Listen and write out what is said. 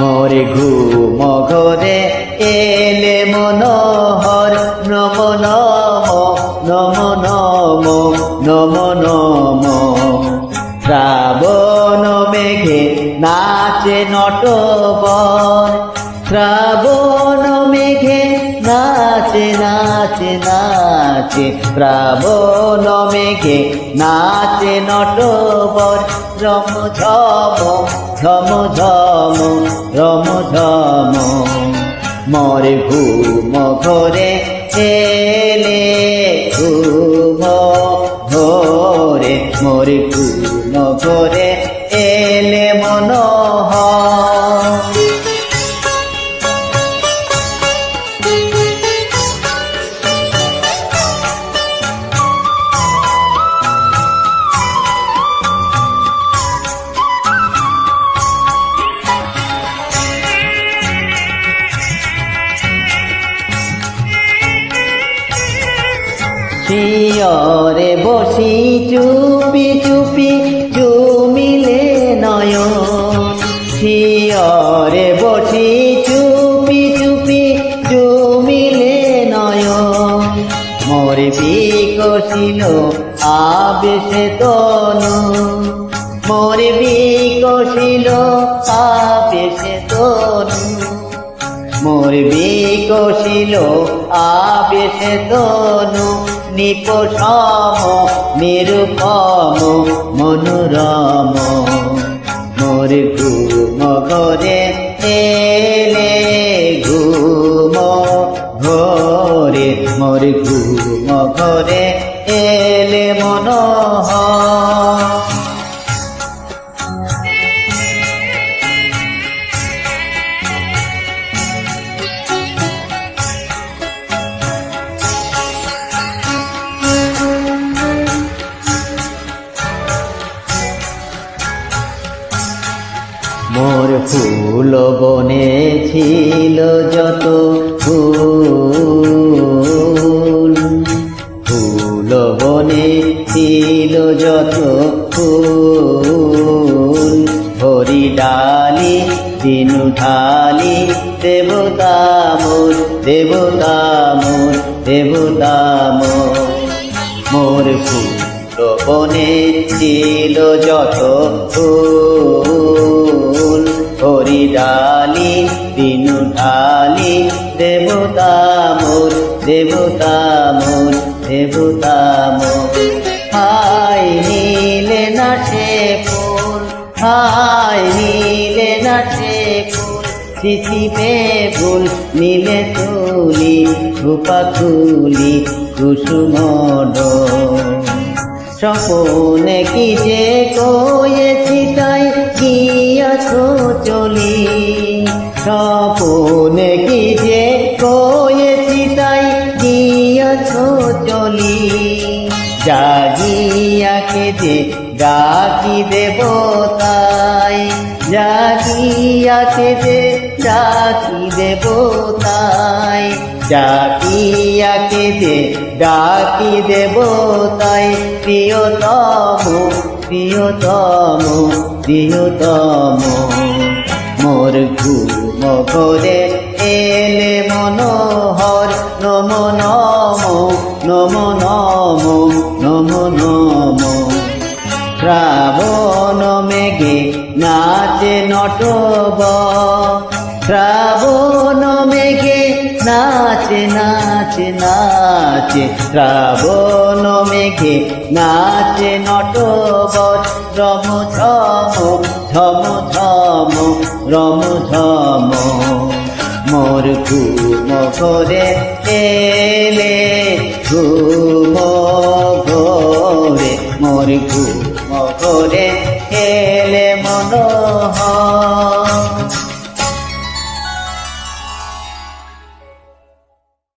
মোরে ঘুম ঘরে এলে মনোহর, নম নম নম নম নম নম। শ্রাবণ মেঘে নাচে নটবর, শ্রাবণ নাচে নাচে নাচে শ্রাবণ মেঘে নাচে নটবর রম ঝম ঝম ঝম রম ঝম মরে ঘুম ঘরে এলে, ঘুম ঘরে, মরে ঘুম ঘরে এলে মনোহর। শিয়রে বসি চুপি চুপি চুমিলে নয়ন। শিয়রে বসি চুপি চুপি চুমিলে নয়ন। মোর বিকশিল আবেশে তনু মোর বিকশিল আবেশে তনু মোর বিকশিল আবেশে তনু নিপসম নিরুপম, মনোরম। মোর ঘুম ঘরে এলে ঘুম ঘরে, মোর ঘুম ঘরে এলে মনোহর। মোর ফুল বনে ছিল যত ফুল। ফুল বনে ছিল যত ফুল। হরি ডালি, দিনু ঢালি, দেবতা মোর দেবতা মোর দেবতা মোর। ফুল বনে ছিল যত ফুল। হরি ডালি, দিনু ঢালি, দেবতা মোর দেবতা মোর দেবতা মোর। হাই নীলে না সে ফুল, হাই নীলে না সে ফুল শিশিপে ভুল নীলে তুলি, রূপা খুলি কুসুম স্বপনে কি যে কয়েছি তাই গিয়াছো চলি। স্বপনে কি যে কয়েছি তাই গিয়াছো চলি। জাগিয়াকে যে ডাকি দেবতাই জাগিয়াকে যে ডাকি দেবতাই ডাকিয়াকে যে ডাকি দেবতাই প্রিয়তম প্রিয়তম প্রিয়তম। মোর ঘুম ঘরে এলে মনোহর, নম নম নম নম নম নম। শ্রাবণ মেঘে নাচে নটব, শ্রাবণ নাচে নাচে নাচে শ্রাবণ মেঘে নাচে নটব রম ঝম ঝম ঝম রম ঝম মোর ঘুম ঘরে এলে, ঘুম ঘরে মোর ঘুম ঘরে এলে মনোহর।